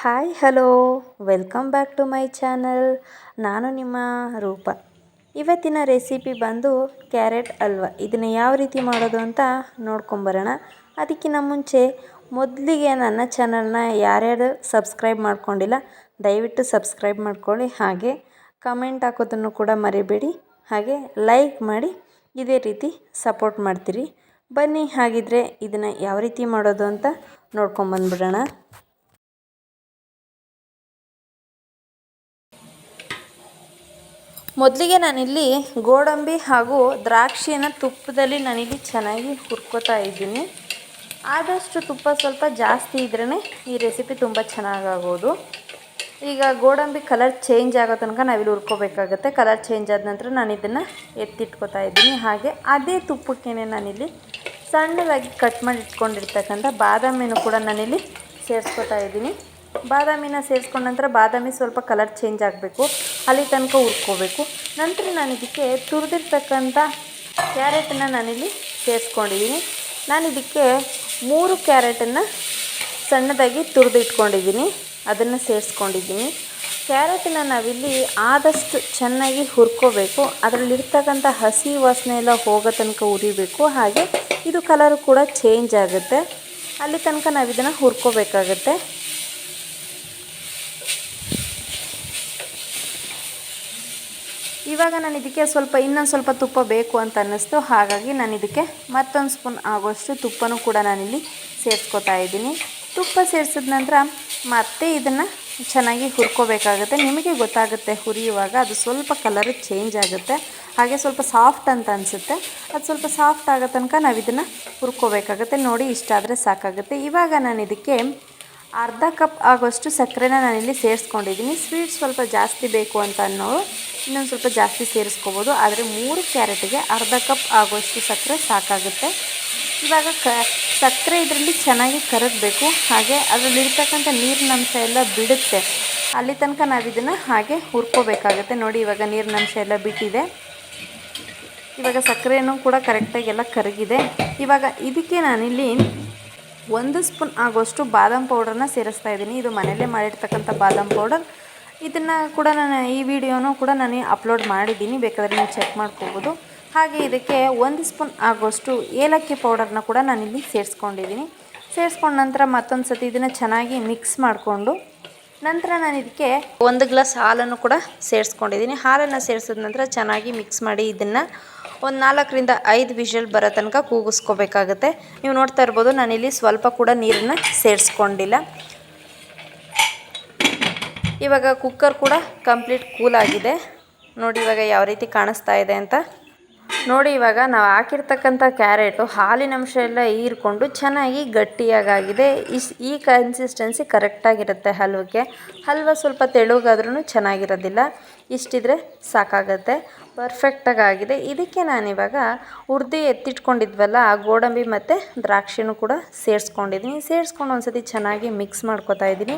Hi hello welcome back to my channel ನಾನು ನಿಮ್ಮ ರೂಪ. ಇವತ್ತಿನ ರೆಸಿಪಿ ಬಂದು ಕ್ಯಾರೆಟ್ ಹಲ್ವ ಇದನ್ನು ಯಾವ ರೀತಿ ಮಾಡೋದು ಅಂತ ನೋಡ್ಕೊಂಬರೋಣ. ಅದಕ್ಕಿಂತ ಮುಂಚೆ ಮೊದಲಿಗೆ ನನ್ನ ಚಾನಲ್ನ ಯಾರ್ಯಾರು ಸಬ್ಸ್ಕ್ರೈಬ್ ಮಾಡ್ಕೊಂಡಿಲ್ಲ, ದಯವಿಟ್ಟು ಸಬ್ಸ್ಕ್ರೈಬ್ ಮಾಡ್ಕೊಳ್ಳಿ. ಹಾಗೆ ಕಮೆಂಟ್ ಹಾಕೋದನ್ನು ಕೂಡ ಮರಿಬೇಡಿ. ಹಾಗೆ ಲೈಕ್ ಮಾಡಿ, ಇದೇ ರೀತಿ ಸಪೋರ್ಟ್ ಮಾಡ್ತೀರಿ. ಬನ್ನಿ, ಹಾಗಿದ್ರೆ ಇದನ್ನು ಯಾವ ರೀತಿ ಮಾಡೋದು ಅಂತ ನೋಡ್ಕೊಂಬಂದ್ಬಿಡೋಣ. ಮೊದಲಿಗೆ ನಾನಿಲ್ಲಿ ಗೋಡಂಬಿ ಹಾಗೂ ದ್ರಾಕ್ಷಿಯನ್ನು ತುಪ್ಪದಲ್ಲಿ ನಾನಿಲ್ಲಿ ಚೆನ್ನಾಗಿ ಹುರ್ಕೋತಾ ಇದ್ದೀನಿ. ಆದಷ್ಟು ತುಪ್ಪ ಸ್ವಲ್ಪ ಜಾಸ್ತಿ ಇದ್ರೇ ಈ ರೆಸಿಪಿ ತುಂಬ ಚೆನ್ನಾಗಾಗೋದು. ಈಗ ಗೋಡಂಬಿ ಕಲರ್ ಚೇಂಜ್ ಆಗೋ ತನಕ ನಾವಿಲ್ಲಿ ಹುರ್ಕೋಬೇಕಾಗತ್ತೆ. ಕಲರ್ ಚೇಂಜ್ ಆದ ನಂತರ ನಾನು ಇದನ್ನು ಎತ್ತಿಟ್ಕೋತಾ ಇದ್ದೀನಿ. ಹಾಗೆ ಅದೇ ತುಪ್ಪಕ್ಕೇ ನಾನಿಲ್ಲಿ ಸಣ್ಣದಾಗಿ ಕಟ್ ಮಾಡಿ ಇಟ್ಕೊಂಡಿರ್ತಕ್ಕಂಥ ಬಾದಾಮಿನೂ ಕೂಡ ನಾನಿಲ್ಲಿ ಸೇರಿಸ್ಕೊತಾ ಇದ್ದೀನಿ. ಬಾದಾಮಿನ ಸೇರಿಸ್ಕೊಂಡ ನಂತರ ಬಾದಾಮಿ ಸ್ವಲ್ಪ ಕಲರ್ ಚೇಂಜ್ ಆಗಬೇಕು. ಅಲ್ಲಿ ತನಕ ಹುರ್ಕೋಬೇಕು. ನಂತರ ನಾನು ಇದಕ್ಕೆ ತುರಿದಿರ್ತಕ್ಕಂಥ ಕ್ಯಾರೆಟನ್ನು ನಾನಿಲ್ಲಿ ಸೇರಿಸ್ಕೊಂಡಿದ್ದೀನಿ. ನಾನು ಇದಕ್ಕೆ ಮೂರು ಕ್ಯಾರೆಟನ್ನು ಸಣ್ಣದಾಗಿ ತುರಿದು ಇಟ್ಕೊಂಡಿದ್ದೀನಿ ಅದನ್ನು ಸೇರಿಸ್ಕೊಂಡಿದ್ದೀನಿ. ಕ್ಯಾರೆಟನ್ನು ನಾವಿಲ್ಲಿ ಆದಷ್ಟು ಚೆನ್ನಾಗಿ ಹುರ್ಕೋಬೇಕು. ಅದರಲ್ಲಿರ್ತಕ್ಕಂಥ ಹಸಿ ವಾಸನೆ ಎಲ್ಲ ಹೋಗೋ ತನಕ ಉರಿಬೇಕು ಹಾಗೆ ಇದು ಕಲರು ಕೂಡ ಚೇಂಜ್ ಆಗುತ್ತೆ. ಅಲ್ಲಿ ತನಕ ನಾವು ಇದನ್ನು ಹುರ್ಕೋಬೇಕಾಗತ್ತೆ. ಇವಾಗ ನಾನು ಇದಕ್ಕೆ ಸ್ವಲ್ಪ ಇನ್ನೊಂದು ಸ್ವಲ್ಪ ತುಪ್ಪ ಬೇಕು ಅಂತ ಅನ್ನಿಸ್ತು. ಹಾಗಾಗಿ ನಾನು ಇದಕ್ಕೆ ಮತ್ತೊಂದು ಸ್ಪೂನ್ ಆಗೋಷ್ಟು ತುಪ್ಪನೂ ಕೂಡ ನಾನಿಲ್ಲಿ ಸೇರಿಸ್ಕೊತಾ ಇದ್ದೀನಿ. ತುಪ್ಪ ಸೇರಿಸಿದ ನಂತರ ಮತ್ತೆ ಇದನ್ನು ಚೆನ್ನಾಗಿ ಹುರ್ಕೋಬೇಕಾಗುತ್ತೆ. ನಿಮಗೆ ಗೊತ್ತಾಗುತ್ತೆ ಹುರಿಯುವಾಗ ಅದು ಸ್ವಲ್ಪ ಕಲರ್ ಚೇಂಜ್ ಆಗುತ್ತೆ. ಹಾಗೆ ಸ್ವಲ್ಪ ಸಾಫ್ಟ್ ಅಂತ ಅನಿಸುತ್ತೆ. ಅದು ಸ್ವಲ್ಪ ಸಾಫ್ಟ್ ಆಗೋ ತನಕ ನಾವು ಇದನ್ನು ಹುರ್ಕೋಬೇಕಾಗುತ್ತೆ. ನೋಡಿ ಇಷ್ಟ ಆದರೆ ಸಾಕಾಗುತ್ತೆ. ಇವಾಗ ನಾನು ಇದಕ್ಕೆ ಅರ್ಧ ಕಪ್ ಆಗೋಷ್ಟು ಸಕ್ಕರೆನ ನಾನಿಲ್ಲಿ ಸೇರಿಸ್ಕೊಂಡಿದ್ದೀನಿ. ಸ್ವೀಟ್ ಸ್ವಲ್ಪ ಜಾಸ್ತಿ ಬೇಕು ಅಂತ ಅನ್ನೋರು ಇನ್ನೊಂದು ಸ್ವಲ್ಪ ಜಾಸ್ತಿ ಸೇರಿಸ್ಕೋಬೋದು. ಆದರೆ ಮೂರು ಕ್ಯಾರೆಟ್ಗೆ ಅರ್ಧ ಕಪ್ ಆಗೋಷ್ಟು ಸಕ್ಕರೆ ಸಾಕಾಗುತ್ತೆ. ಇವಾಗ ಕ ಸಕ್ಕರೆ ಇದರಲ್ಲಿ ಚೆನ್ನಾಗಿ ಕರಗಬೇಕು. ಹಾಗೆ ಅದರಲ್ಲಿರ್ತಕ್ಕಂಥ ನೀರಿನಂಶ ಎಲ್ಲ ಬಿಡುತ್ತೆ. ಅಲ್ಲಿ ತನಕ ನಾವು ಇದನ್ನು ಹಾಗೆ ಹುರ್ಕೋಬೇಕಾಗುತ್ತೆ. ನೋಡಿ ಇವಾಗ ನೀರಿನಂಶ ಎಲ್ಲ ಬಿಟ್ಟಿದೆ. ಇವಾಗ ಸಕ್ಕರೆನೂ ಕೂಡ ಕರೆಕ್ಟಾಗಿ ಎಲ್ಲ ಕರಗಿದೆ. ಇವಾಗ ಇದಕ್ಕೆ ನಾನಿಲ್ಲಿ ಒಂದು ಸ್ಪೂನ್ ಆಗೋಷ್ಟು ಬಾದಾಮ್ ಪೌಡ್ರನ್ನ ಸೇರಿಸ್ತಾ ಇದ್ದೀನಿ. ಇದು ಮನೆಯಲ್ಲೇ ಮಾಡಿರ್ತಕ್ಕಂಥ ಬಾದಾಮ್ ಪೌಡರ್. ಇದನ್ನು ಕೂಡ ನಾನು ಈ ವಿಡಿಯೋನೂ ಕೂಡ ನಾನು ಅಪ್ಲೋಡ್ ಮಾಡಿದ್ದೀನಿ. ಬೇಕಾದರೆ ನೀವು ಚೆಕ್ ಮಾಡ್ಕೋಬೋದು. ಹಾಗೆ ಇದಕ್ಕೆ ಒಂದು ಸ್ಪೂನ್ ಆಗೋಷ್ಟು ಏಲಕ್ಕಿ ಪೌಡರ್ನ ಕೂಡ ನಾನಿಲ್ಲಿ ಸೇರಿಸ್ಕೊಂಡಿದ್ದೀನಿ. ಸೇರಿಸ್ಕೊಂಡ ನಂತರ ಮತ್ತೊಂದು ಸತಿ ಇದನ್ನು ಚೆನ್ನಾಗಿ ಮಿಕ್ಸ್ ಮಾಡಿಕೊಂಡು ನಂತರ ನಾನು ಇದಕ್ಕೆ ಒಂದು ಗ್ಲಾಸ್ ಹಾಲನ್ನು ಕೂಡ ಸೇರಿಸ್ಕೊಂಡಿದ್ದೀನಿ. ಹಾಲನ್ನು ಸೇರಿಸಿದ ನಂತರ ಚೆನ್ನಾಗಿ ಮಿಕ್ಸ್ ಮಾಡಿ ಇದನ್ನು ಒಂದು ನಾಲ್ಕರಿಂದ ಐದು ವಿಷಲ್ ಬರೋ ತನಕ ಕೂಗಿಸ್ಕೋಬೇಕಾಗುತ್ತೆ. ನೀವು ನೋಡ್ತಾ ಇರ್ಬೋದು, ನಾನಿಲ್ಲಿ ಸ್ವಲ್ಪ ಕೂಡ ನೀರನ್ನು ಸೇರಿಸ್ಕೊಂಡಿಲ್ಲ. ಇವಾಗ ಕುಕ್ಕರ್ ಕೂಡ ಕಂಪ್ಲೀಟ್ ಕೂಲ್ ಆಗಿದೆ. ನೋಡಿ ಇವಾಗ ಯಾವ ರೀತಿ ಕಾಣಿಸ್ತಾ ಇದೆ ಅಂತ. ನೋಡಿ ಇವಾಗ ನಾವು ಹಾಕಿರ್ತಕ್ಕಂಥ ಕ್ಯಾರೆಟು ಹಾಲಿನ ಅಂಶ ಎಲ್ಲ ಹೀರ್ಕೊಂಡು ಚೆನ್ನಾಗಿ ಗಟ್ಟಿಯಾಗಾಗಿದೆ. ಇಸ್ ಈ ಕನ್ಸಿಸ್ಟೆನ್ಸಿ ಕರೆಕ್ಟಾಗಿರುತ್ತೆ ಹಲ್ವಕ್ಕೆ. ಹಲ್ವ ಸ್ವಲ್ಪ ತೆಳುಗಾದ್ರೂ ಚೆನ್ನಾಗಿರೋದಿಲ್ಲ. ಇಷ್ಟಿದ್ರೆ ಸಾಕಾಗತ್ತೆ. ಪರ್ಫೆಕ್ಟಾಗಿ ಆಗಿದೆ ಇದಕ್ಕೆ ನಾನಿವಾಗ ಹುರ್ದು ಎತ್ತಿಟ್ಕೊಂಡಿದ್ವಲ್ಲ, ಆ ಗೋಡಂಬಿ ಮತ್ತು ದ್ರಾಕ್ಷಿನೂ ಕೂಡ ಸೇರಿಸ್ಕೊಂಡಿದ್ದೀನಿ. ಸೇರಿಸ್ಕೊಂಡು ಒಂದು ಸತಿ ಚೆನ್ನಾಗಿ ಮಿಕ್ಸ್ ಮಾಡ್ಕೊತಾ ಇದ್ದೀನಿ.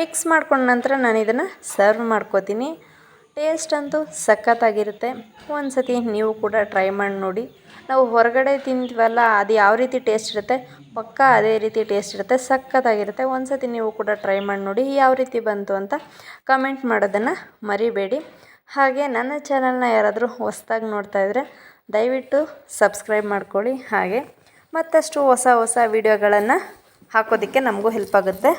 ಮಿಕ್ಸ್ ಮಾಡ್ಕೊಂಡ ನಂತರ ನಾನು ಇದನ್ನು ಸರ್ವ್ ಮಾಡ್ಕೋತೀನಿ. ಟೇಸ್ಟ್ ಅಂತೂ ಸಖತ್ತಾಗಿರುತ್ತೆ. ಒಂದು ಸತಿ ನೀವು ಕೂಡ ಟ್ರೈ ಮಾಡಿ ನೋಡಿ. ನಾವು ಹೊರಗಡೆ ತಿಂತೀವಲ್ಲ, ಅದು ಯಾವ ರೀತಿ ಟೇಸ್ಟ್ ಇರುತ್ತೆ? ಪಕ್ಕ ಅದೇ ರೀತಿ ಟೇಸ್ಟ್ ಇರುತ್ತೆ, ಸಖತ್ತಾಗಿರುತ್ತೆ. ಒಂದು ಸತಿ ನೀವು ಕೂಡ ಟ್ರೈ ಮಾಡಿ ನೋಡಿ, ಯಾವ ರೀತಿ ಬಂತು ಅಂತ ಕಮೆಂಟ್ ಮಾಡೋದನ್ನು ಮರಿಬೇಡಿ. ಹಾಗೆ ನನ್ನ ಚಾನಲ್ನ ಯಾರಾದರೂ ಹೊಸದಾಗಿ ನೋಡ್ತಾ ಇದ್ದರೆ ದಯವಿಟ್ಟು ಸಬ್ಸ್ಕ್ರೈಬ್ ಮಾಡ್ಕೊಳ್ಳಿ ಹಾಗೆ ಮತ್ತಷ್ಟು ಹೊಸ ಹೊಸ ವೀಡಿಯೋಗಳನ್ನು ಹಾಕೋದಕ್ಕೆ ನಮಗೂ ಹೆಲ್ಪ್ ಆಗುತ್ತೆ.